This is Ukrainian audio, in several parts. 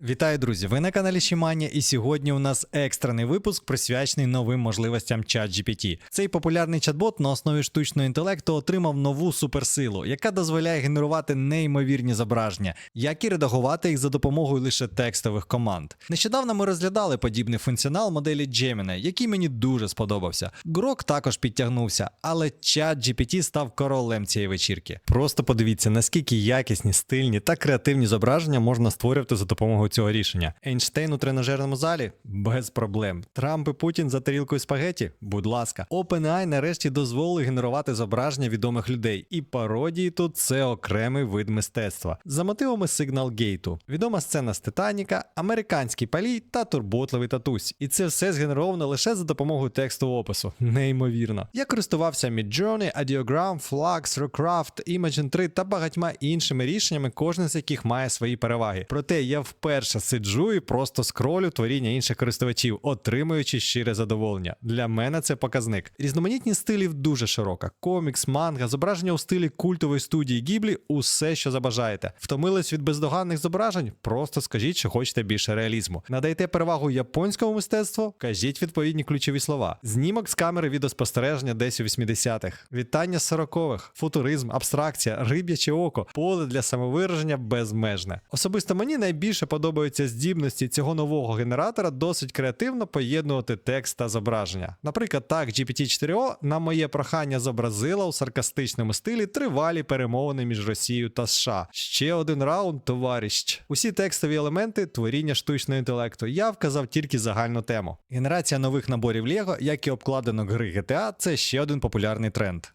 Вітаю, друзі! Ви на каналі Шімання, і сьогодні у нас екстрений випуск присвячений новим можливостям ChatGPT. Цей популярний чат-бот на основі штучного інтелекту отримав нову суперсилу, яка дозволяє генерувати неймовірні зображення, як і редагувати їх за допомогою лише текстових команд. Нещодавно ми розглядали подібний функціонал моделі Gemini, який мені дуже сподобався. Грок також підтягнувся, але ChatGPT став королем цієї вечірки. Просто подивіться, наскільки якісні, стильні та креативні зображення можна створювати за допомогою цього рішення. Ейнштейн у тренажерному залі без проблем. Трамп і Путін за тарілкою спагеті? Будь ласка. OpenAI нарешті дозволили генерувати зображення відомих людей. І пародії тут це окремий вид мистецтва. За мотивами Signal Гейту. Відома сцена з Титаніка, американський палій та турботливий татусь. І це все згенеровано лише за допомогою текстового опису. Неймовірно. Я користувався Midjourney, Audiogram, Flux, Recraft, Imagen 3 та багатьма іншими рішеннями, кожен з яких має свої переваги. Проте я вперше сиджу і просто скролю творіння інших користувачів, отримуючи щире задоволення. Для мене це показник. Різноманітність стилів дуже широка: комікс, манга, зображення у стилі культової студії Гіблі усе, що забажаєте. Втомились від бездоганних зображень? Просто скажіть, що хочете більше реалізму. Надайте перевагу японському мистецтву, кажіть відповідні ключові слова. Знімок з камери відеоспостереження десь у 80-х. Вітання з 40-х, футуризм, абстракція, риб'яче око, поле для самовираження безмежне. Особисто мені найбільше подобаються здібності цього нового генератора досить креативно поєднувати текст та зображення. Наприклад, так GPT-4o на моє прохання зобразила у саркастичному стилі тривалі перемовини між Росією та США. Ще один раунд, товариш. Усі текстові елементи творіння штучного інтелекту. Я вказав тільки загальну тему. Генерація нових наборів Lego, як і обкладинок гри GTA, це ще один популярний тренд.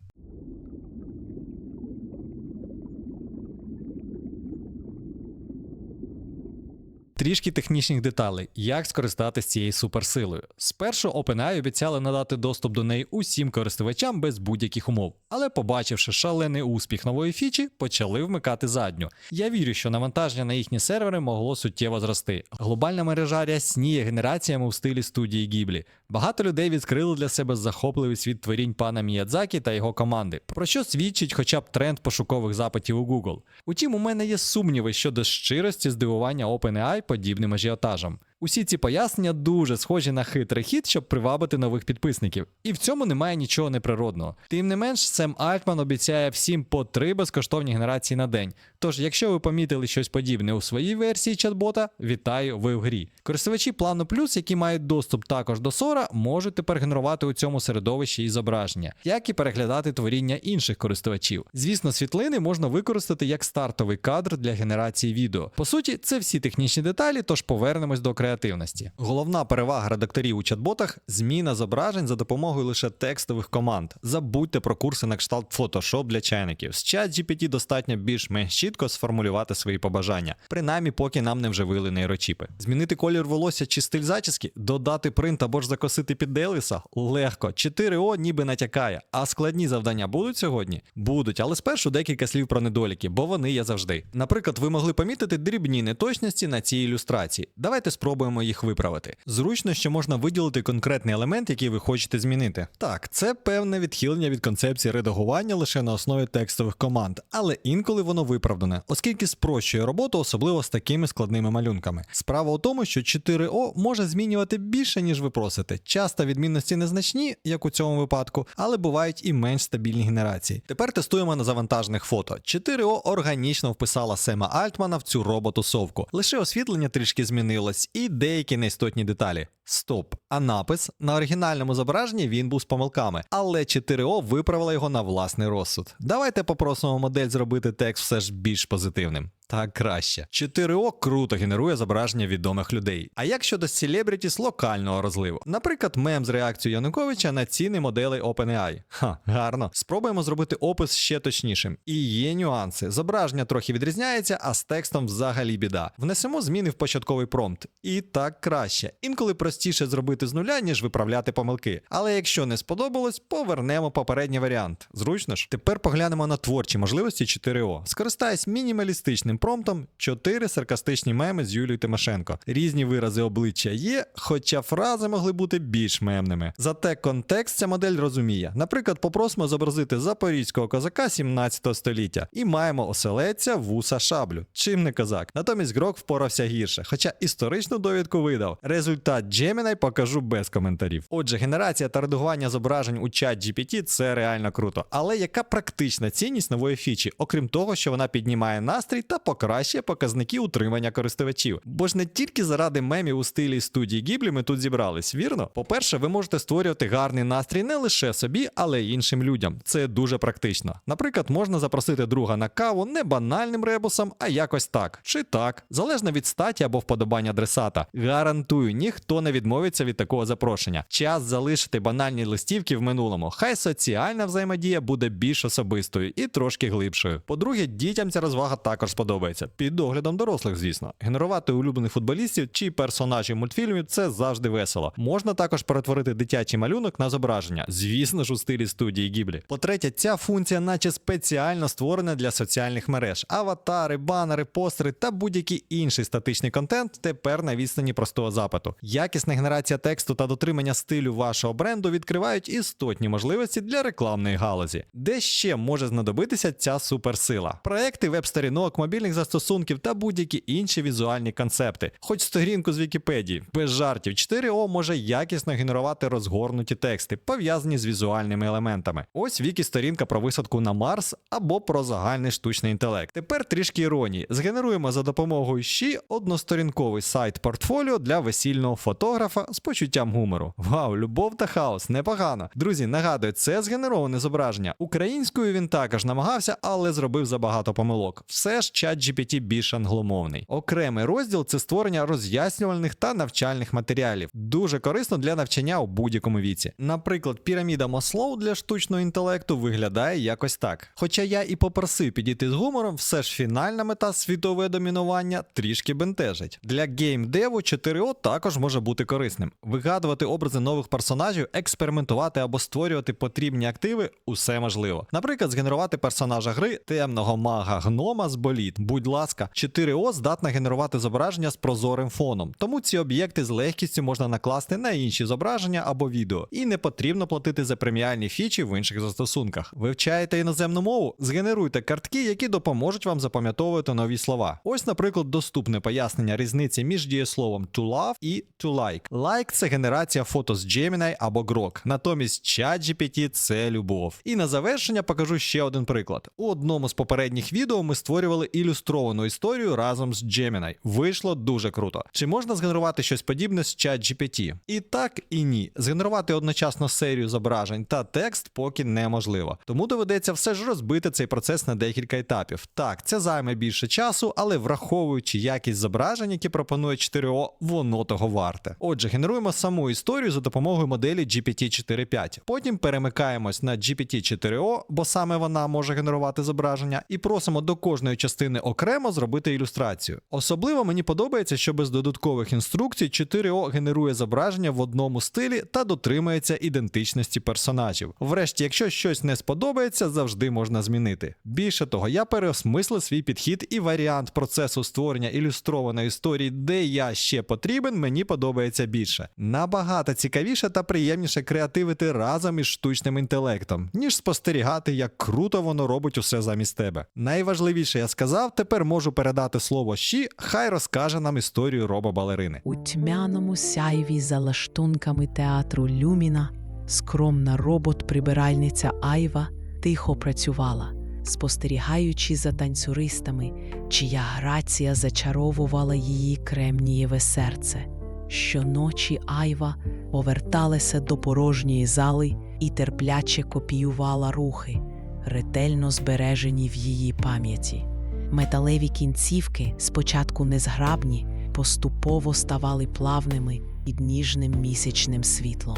Трішки технічних деталей, як скористатися цією суперсилою. Спершу OpenAI обіцяли надати доступ до неї усім користувачам без будь-яких умов, але, побачивши шалений успіх нової фічі, почали вмикати задню. Я вірю, що навантаження на їхні сервери могло суттєво зрости. Глобальна мережа рясніє генераціями у стилі студії Гіблі. Багато людей відкрили для себе захопливий світ творінь пана Міядзакі та його команди, про що свідчить хоча б тренд пошукових запитів у Google. Утім, у мене є сумніви щодо щирості здивування OpenAI подібним ажіотажем. Усі ці пояснення дуже схожі на хитрий хід, щоб привабити нових підписників. І в цьому немає нічого неприродного. Тим не менш, Сем Альтман обіцяє всім по три безкоштовні генерації на день. Тож, якщо ви помітили щось подібне у своїй версії чат-бота, вітаю, ви в грі. Користувачі плану плюс, які мають доступ також до Сора, можуть тепер генерувати у цьому середовищі і зображення, як і переглядати творіння інших користувачів. Звісно, світлини можна використати як стартовий кадр для генерації відео. По суті, це всі технічні деталі, тож повернемось до креативності. Головна перевага редакторів у чат-ботах зміна зображень за допомогою лише текстових команд. Забудьте про курси на кшталт Photoshop для чайників. З ChatGPT достатньо більш-менш чітко сформулювати свої побажання, принаймні, поки нам не вживили нейрочіпи. Змінити колір волосся чи стиль зачіски, додати принт або ж закосити під Делиса легко. 4О ніби натякає. А складні завдання будуть сьогодні? Будуть, але спершу декілька слів про недоліки, бо вони є завжди. Наприклад, ви могли помітити дрібні неточності на цій ілюстрації. Давайте спробуємо їх виправити. Зручно, що можна виділити конкретний елемент, який ви хочете змінити. Так, це певне відхилення від концепції редагування лише на основі текстових команд, але інколи воно виправдане, оскільки спрощує роботу, особливо з такими складними малюнками. Справа у тому, що 4О може змінювати більше, ніж ви просите. Часто відмінності незначні, як у цьому випадку, але бувають і менш стабільні генерації. Тепер тестуємо на завантажених фото. 4О органічно вписала Сема Альтмана в цю роботу совку. Лише освітлення трішки змінилось, і деякі неістотні деталі. Стоп. А напис на оригінальному зображенні він був з помилками, але 4О виправила його на власний розсуд. Давайте попросимо модель зробити текст все ж більш позитивним. Так краще. 4О круто генерує зображення відомих людей. А як щодо селебрітіс локального розливу? Наприклад, мем з реакцією Януковича на ціни моделей OpenAI. Ха, гарно. Спробуємо зробити опис ще точнішим. І є нюанси. Зображення трохи відрізняється, а з текстом взагалі біда. Внесемо зміни в початковий промпт. І так краще. Інколи простіше зробити з нуля, ніж виправляти помилки. Але якщо не сподобалось, повернемо попередній варіант. Зручно ж? Тепер поглянемо на творчі можливості 4О. Скористаюсь мінімалістичним промптом, чотири саркастичні меми з Юлією Тимошенко. Різні вирази обличчя є, хоча фрази могли бути більш мемними. Зате контекст ця модель розуміє. Наприклад, попросимо зобразити запорізького козака 17 століття і маємо оселедця вуса шаблю. Чим не козак. Натомість Грок впорався гірше, хоча історичну довідку видав. Результат Gemini покажу без коментарів. Отже, генерація та редагування зображень у чат GPT це реально круто. Але яка практична цінність нової фічі, окрім того, що вона піднімає настрій та покращує показники утримання користувачів? Бо ж не тільки заради мемів у стилі студії Гіблі ми тут зібрались, вірно? По-перше, ви можете створювати гарний настрій не лише собі, але й іншим людям. Це дуже практично. Наприклад, можна запросити друга на каву не банальним ребусом, а якось так чи так, залежно від статі або вподобання адресата. Гарантую, ніхто не відмовиться від такого запрошення. Час залишити банальні листівки в минулому. Хай соціальна взаємодія буде більш особистою і трошки глибшою. По-друге, дітям ця розвага також сподобається. Під доглядом дорослих, звісно. Генерувати улюблених футболістів чи персонажів мультфільмів це завжди весело. Можна також перетворити дитячий малюнок на зображення, звісно ж у стилі студії Гіблі. По-третє, ця функція, наче спеціально створена для соціальних мереж. Аватари, банери, постери та будь-який інший статичний контент тепер на відстані простого запиту. Якісна генерація тексту та дотримання стилю вашого бренду відкривають істотні можливості для рекламної галузі, де ще може знадобитися ця суперсила. Проекти веб-сторінок, мобільних застосунків та будь-які інші візуальні концепти, хоч сторінку з Вікіпедії, без жартів, 4О може якісно генерувати розгорнуті тексти, пов'язані з візуальними елементами. Ось вікі сторінка про висадку на Марс або про загальний штучний інтелект. Тепер трішки іронії. Згенеруємо за допомогою щі односторінковий сайт портфоліо для весільного фотографа з почуттям гумору. Вау, любов та хаос, непогано. Друзі, нагадую, це згенероване зображення. Українською він також намагався, але зробив забагато помилок. Все ж чат більш англомовний. Окремий розділ це створення роз'яснювальних та навчальних матеріалів. Дуже корисно для навчання у будь-якому віці. Наприклад, піраміда Маслоу для штучного інтелекту виглядає якось так. Хоча я і попросив підійти з гумором, все ж фінальна мета світове домінування трішки бентежить. Для геймдеву 4O також може бути корисним. Вигадувати образи нових персонажів, експериментувати або створювати потрібні активи усе можливо. Наприклад, згенерувати персонажа гри темного мага гнома з боліт. Будь ласка, 4O здатна генерувати зображення з прозорим фоном, тому ці об'єкти з легкістю можна накласти на інші зображення або відео, і не потрібно платити за преміальні фічі в інших застосунках. Вивчаєте іноземну мову, згенеруйте картки, які допоможуть вам запам'ятовувати нові слова. Ось, наприклад, доступне пояснення різниці між дієсловом to love і to like. Like – це генерація фото з Gemini або Grok, натомість ChatGPT – це любов. І на завершення покажу ще один приклад. У одному з попередніх відео ми створювали ілюстровану історію разом з Gemini. Вийшло дуже круто. Чи можна згенерувати щось подібне з ChatGPT? І так, і ні. Згенерувати одночасно серію зображень та текст поки неможливо. Тому доведеться все ж розбити цей процес на декілька етапів. Так, це займе більше часу, але враховуючи якість зображень, які пропонує 4O, воно того варте. Отже, генеруємо саму історію за допомогою моделі GPT-4.5. Потім перемикаємось на GPT-4O, бо саме вона може генерувати зображення, і просимо до кожної частини окремо зробити ілюстрацію. Особливо мені подобається, що без додаткових інструкцій 4O генерує зображення в одному стилі та дотримується ідентичності персонажів. Врешті, якщо щось не сподобається, завжди можна змінити. Більше того, я переосмислив свій підхід і варіант процесу створення ілюстрованої історії, де я ще потрібен, мені подобається більше. Набагато цікавіше та приємніше креативити разом із штучним інтелектом, ніж спостерігати, як круто воно робить усе замість тебе. Найважливіше я сказав, тепер можу передати слово щі, хай розкаже нам історію роба балерини. У тьмяному сяйві за лаштунками театру Люміна скромна робот-прибиральниця Айва тихо працювала, спостерігаючи за танцюристами, чия грація зачаровувала її кремнієве серце. Щоночі Айва поверталася до порожньої зали і терпляче копіювала рухи, ретельно збережені в її пам'яті. Металеві кінцівки, спочатку незграбні, поступово ставали плавними під ніжним місячним світлом.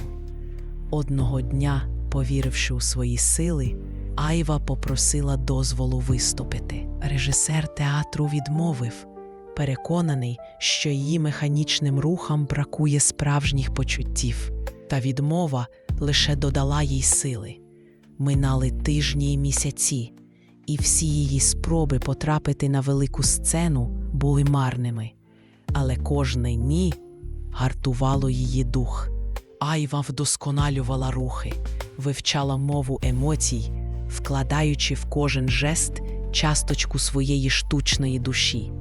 Одного дня, повіривши у свої сили, Айва попросила дозволу виступити. Режисер театру відмовив, переконаний, що її механічним рухам бракує справжніх почуттів, та відмова лише додала їй сили. Минали тижні й місяці, і всі її спроби потрапити на велику сцену були марними. Але кожне ні гартувало її дух. Айва вдосконалювала рухи, вивчала мову емоцій, вкладаючи в кожен жест часточку своєї штучної душі.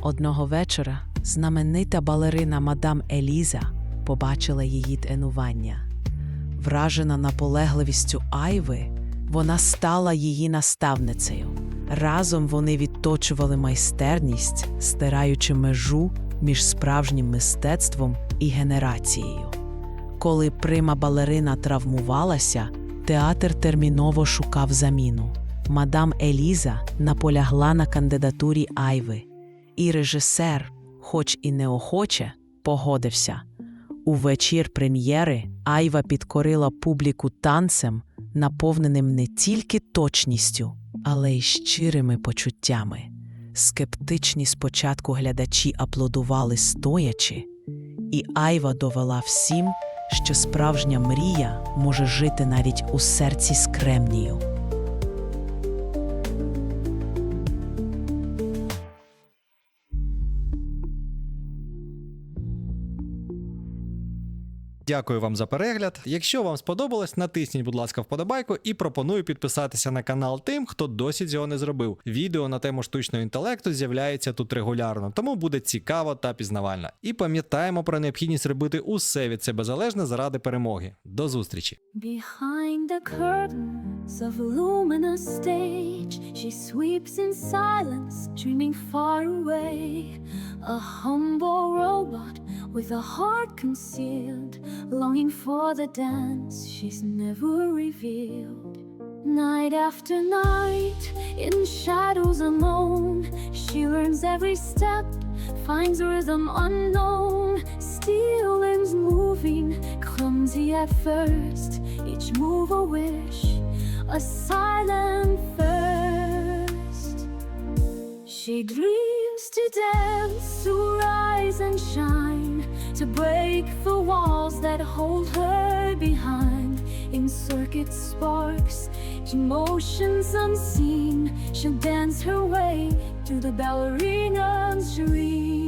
Одного вечора знаменита балерина мадам Еліза побачила її тренування. Вражена наполегливістю Айви, вона стала її наставницею. Разом вони відточували майстерність, стираючи межу між справжнім мистецтвом і генерацією. Коли прима балерина травмувалася, театр терміново шукав заміну. Мадам Еліза наполягла на кандидатурі Айви, і режисер, хоч і неохоче, погодився. У вечір прем'єри Айва підкорила публіку танцем, наповненим не тільки точністю, але й щирими почуттями. Скептичні спочатку глядачі аплодували стоячи, і Айва довела всім, що справжня мрія може жити навіть у серці з кремнію. Дякую вам за перегляд. Якщо вам сподобалось, натисніть, будь ласка, вподобайку і пропоную підписатися на канал тим, хто досі цього не зробив. Відео на тему штучного інтелекту з'являється тут регулярно, тому буде цікаво та пізнавально. І пам'ятаємо про необхідність робити усе від себе залежне заради перемоги. До зустрічі! Behind the curtains of luminous stage, she sweeps in silence, dreaming far away. A humble robot with a heart concealed, longing for the dance she's never revealed. Night after night, in shadows alone, she learns every step, finds rhythm unknown, still moving, clumsy at first, each move a wish, a silent thirst. She dreams to dance, to rise and shine, to break the walls that hold her behind. In circuit sparks, emotions unseen, she'll dance her way to the ballerina's dream.